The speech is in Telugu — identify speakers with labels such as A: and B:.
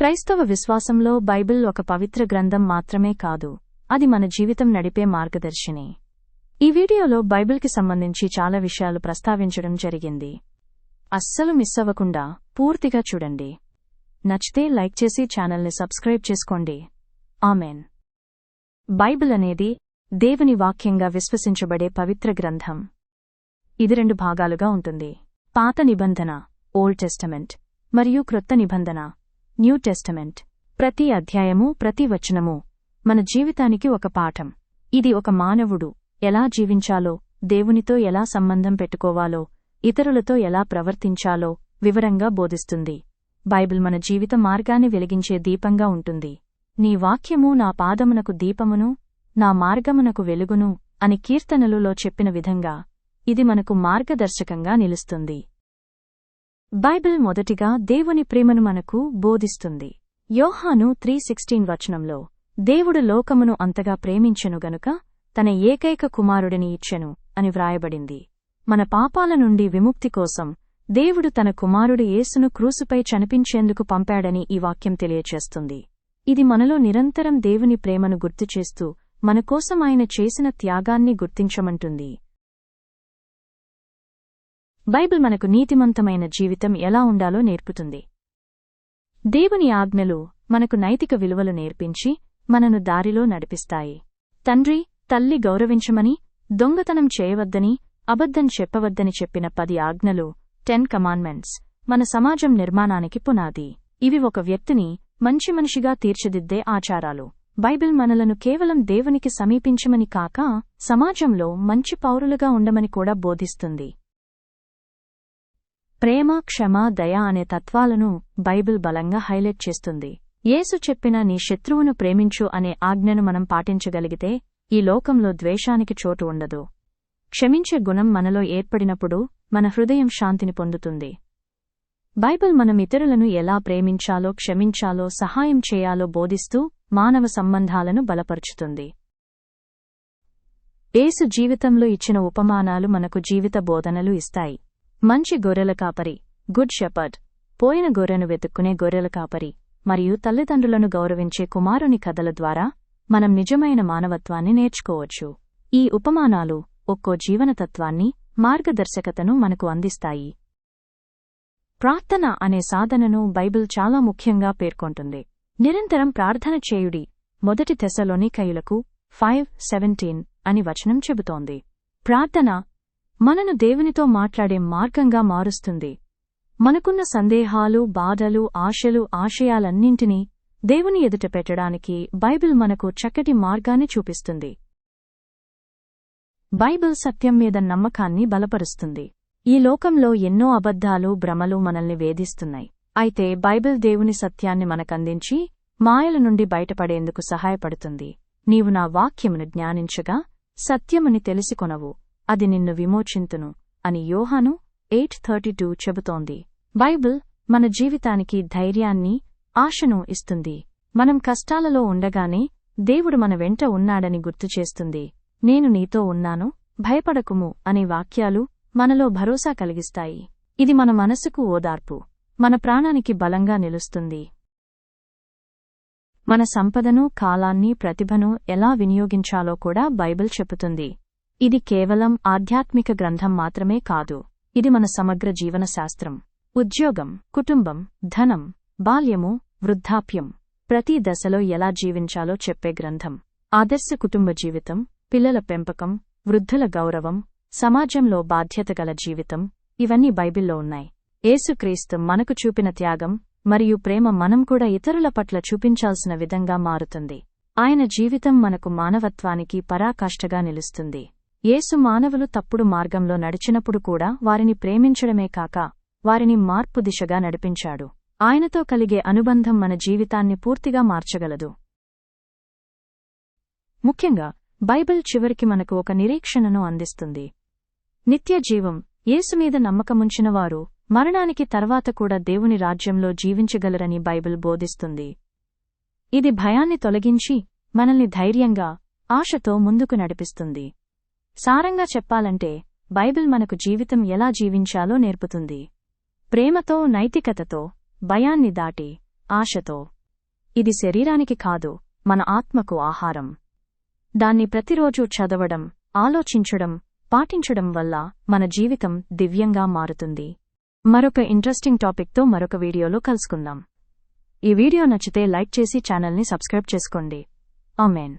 A: క్రైస్తవ విశ్వాసంలో బైబిల్ ఒక పవిత్ర గ్రంథం మాత్రమే కాదు అది మన జీవితం నడిపే మార్గదర్శిని. ఈ వీడియోలో బైబిల్కి సంబంధించి చాలా విషయాలు ప్రస్తావించడం జరిగింది. అస్సలు మిస్ అవ్వకుండా పూర్తిగా చూడండి. నచ్చితే లైక్ చేసి ఛానల్ని సబ్స్క్రైబ్ చేసుకోండి. ఆమెన్. బైబిల్ అనేది దేవుని వాక్యంగా విశ్వసించబడే పవిత్ర గ్రంథం. ఇది రెండు భాగాలుగా ఉంటుంది. పాత నిబంధన ఓల్డ్ టెస్టమెంట్ మరియు క్రొత్త నిబంధన. New testament. ప్రతి అధ్యాయము ప్రతి వచనము మన జీవితానికి ఒక పాఠం. ఇది ఒక మానవుడు ఎలా జీవించాలో దేవునితో ఎలా సంబంధం పెట్టుకోవాలో ఇతరులతో ఎలా ప్రవర్తించాలో వివరంగా బోధిస్తుంది. బైబిల్ మన జీవిత మార్గాన్ని వెలిగించే దీపంగా ఉంటుంది. నీ వాక్యము నా పాదమునకు దీపమును నా మార్గమునకు వెలుగును అని కీర్తనలులో చెప్పిన విధంగా ఇది మనకు మార్గదర్శకంగా నిలుస్తుంది. బైబిల్ మొదటిగా దేవుని ప్రేమను మనకు బోధిస్తుంది. యోహాను త్రీ సిక్స్టీన్ వచనంలో దేవుడు లోకమును అంతగా ప్రేమించెను గనుక తన ఏకైక కుమారుడిని ఇచ్చెను అని వ్రాయబడింది. మన పాపాల నుండి విముక్తి కోసం దేవుడు తన కుమారుడు యేసును క్రూసుపై చనిపించేందుకు పంపాడని ఈ వాక్యం తెలియచేస్తుంది. ఇది మనలో నిరంతరం దేవుని ప్రేమను గుర్తుచేస్తూ మనకోసం ఆయన చేసిన త్యాగాన్ని గుర్తించమంటుంది. బైబిల్ మనకు నీతిమంతమైన జీవితం ఎలా ఉండాలో నేర్పుతుంది. దేవుని ఆజ్ఞలు మనకు నైతిక విలువలు నేర్పించి మనను దారిలో నడిపిస్తాయి. తండ్రి తల్లి గౌరవించమని దొంగతనం చేయవద్దని అబద్ధం చెప్పవద్దని చెప్పిన పది ఆజ్ఞలు టెన్ కమాండ్మెంట్స్ మన సమాజం నిర్మాణానికి పునాది. ఇవి ఒక వ్యక్తిని మంచి మనిషిగా తీర్చిదిద్దే ఆచారాలు. బైబిల్ మనలను కేవలం దేవునికి సమీపించమని కాక సమాజంలో మంచి పౌరులుగా ఉండమని కూడా బోధిస్తుంది. ప్రేమ క్షమ దయ అనే తత్వాలను బైబిల్ బలంగా హైలైట్ చేస్తుంది. యేసు చెప్పిన నీ శత్రువును ప్రేమించు అనే ఆజ్ఞను మనం పాటించగలిగితే ఈ లోకంలో ద్వేషానికి చోటు ఉండదు. క్షమించే గుణం మనలో ఏర్పడినప్పుడు మన హృదయం శాంతిని పొందుతుంది. బైబిల్ మనం ఇతరులను ఎలా ప్రేమించాలో క్షమించాలో సహాయం చేయాలో బోధిస్తూ మానవ సంబంధాలను బలపరుచుతుంది. ఏసు జీవితంలో ఇచ్చిన ఉపమానాలు మనకు జీవిత బోధనలు ఇస్తాయి. మంచి గొర్రెల కాపరి గుడ్ షెపర్డ్. పోయిన గొర్రెను వెతుక్కునే గొర్రెల కాపరి మరియు తల్లిదండ్రులను గౌరవించే కుమారుని కథల ద్వారా మనం నిజమైన మానవత్వాన్ని నేర్చుకోవచ్చు. ఈ ఉపమానాలు ఒక్కో జీవనతత్వాన్ని మార్గదర్శకతను మనకు అందిస్తాయి. ప్రార్థన అనే సాధనను బైబిల్ చాలా ముఖ్యంగా పేర్కొంటుంది. నిరంతరం ప్రార్థన చేయుడి మొదటి తెశలోని కయులకు ఫైవ్ సెవెంటీన్ అని వచనం చెబుతోంది. ప్రార్థన మనను దేవునితో మాట్లాడే మార్గంగా మారుస్తుంది. మనకున్న సందేహాలు బాధలు ఆశలు ఆశయాలన్నింటినీ దేవుని ఎదుట పెట్టడానికి బైబిల్ మనకు చక్కటి మార్గాన్ని చూపిస్తుంది. బైబిల్ సత్యం మీద నమ్మకాన్ని బలపరుస్తుంది. ఈ లోకంలో ఎన్నో అబద్ధాలు భ్రమలు మనల్ని వేధిస్తున్నాయి. అయితే బైబిల్ దేవుని సత్యాన్ని మనకందించి మాయల నుండి బయటపడేందుకు సహాయపడుతుంది. నీవు నా వాక్యమును జ్ఞానించగా సత్యముని తెలిసికొనవు. అది నిన్ను విమోచింతును అని యోహాను ఎయిట్ థర్టీ టూ చెబుతోంది. బైబిల్ మన జీవితానికి ధైర్యాన్ని ఆశను ఇస్తుంది. మనం కష్టాలలో ఉండగానే దేవుడు మన వెంట ఉన్నాడని గుర్తుచేస్తుంది నేను నీతో ఉన్నాను భయపడకుము అనే వాక్యాలు మనలో భరోసా కలిగిస్తాయి. ఇది మన మనసుకు ఓదార్పు. మన ప్రాణానికి బలంగా నిలుస్తుంది. మన సంపదను కాలాన్ని ప్రతిభను ఎలా వినియోగించాలో కూడా బైబిల్ చెబుతుంది. ఇది కేవలం ఆధ్యాత్మిక గ్రంథం మాత్రమే కాదు. ఇది మన సమగ్ర జీవన శాస్త్రం ఉద్యోగం కుటుంబం ధనం బాల్యము వృద్ధాప్యం. ప్రతి దశలో ఎలా జీవించాలో చెప్పే గ్రంథం. ఆదర్శ కుటుంబ జీవితం పిల్లల పెంపకం వృద్ధుల గౌరవం సమాజంలో బాధ్యతగల జీవితం ఇవన్నీ బైబిల్లో ఉన్నాయి. ఏసుక్రీస్తు మనకు చూపిన త్యాగం మరియు ప్రేమ మనం కూడా ఇతరుల పట్ల చూపించాల్సిన విధంగా మారుతుంది. ఆయన జీవితం మనకు మానవత్వానికి పరాకాష్ఠగా నిలుస్తుంది. యేసు మానవులు తప్పుడు మార్గంలో నడిచినప్పుడు కూడా వారిని ప్రేమించడమే కాక వారిని మార్పు దిశగా నడిపించాడు. ఆయనతో కలిగే అనుబంధం మన జీవితాన్ని పూర్తిగా మార్చగలదు. ముఖ్యంగా బైబిల్ చివరికి మనకు ఒక నిరీక్షణను అందిస్తుంది. నిత్య జీవం యేసుమీద నమ్మకముంచిన వారు మరణానికి తర్వాత కూడా దేవుని రాజ్యంలో జీవించగలరని బైబిల్ బోధిస్తుంది. ఇది భయాన్ని తొలగించి మనల్ని ధైర్యంగా ఆశతో ముందుకు నడిపిస్తుంది. సారంగా చెప్పాలంటే బైబిల్ మనకు జీవితం ఎలా జీవించాలో నేర్పుతుంది. ప్రేమతో నైతికతతో భయాన్ని దాటి ఆశతో. ఇది శరీరానికి కాదు మన ఆత్మకు ఆహారం. దాన్ని ప్రతిరోజూ చదవడం ఆలోచించడం పాటించడం వల్ల మన జీవితం దివ్యంగా మారుతుంది. మరొక ఇంట్రెస్టింగ్ టాపిక్తో మరొక వీడియోలో కలుసుకుందాం. ఈ వీడియో నచ్చితే లైక్ చేసి ఛానల్ని సబ్స్క్రైబ్ చేసుకోండి. ఆమెన్.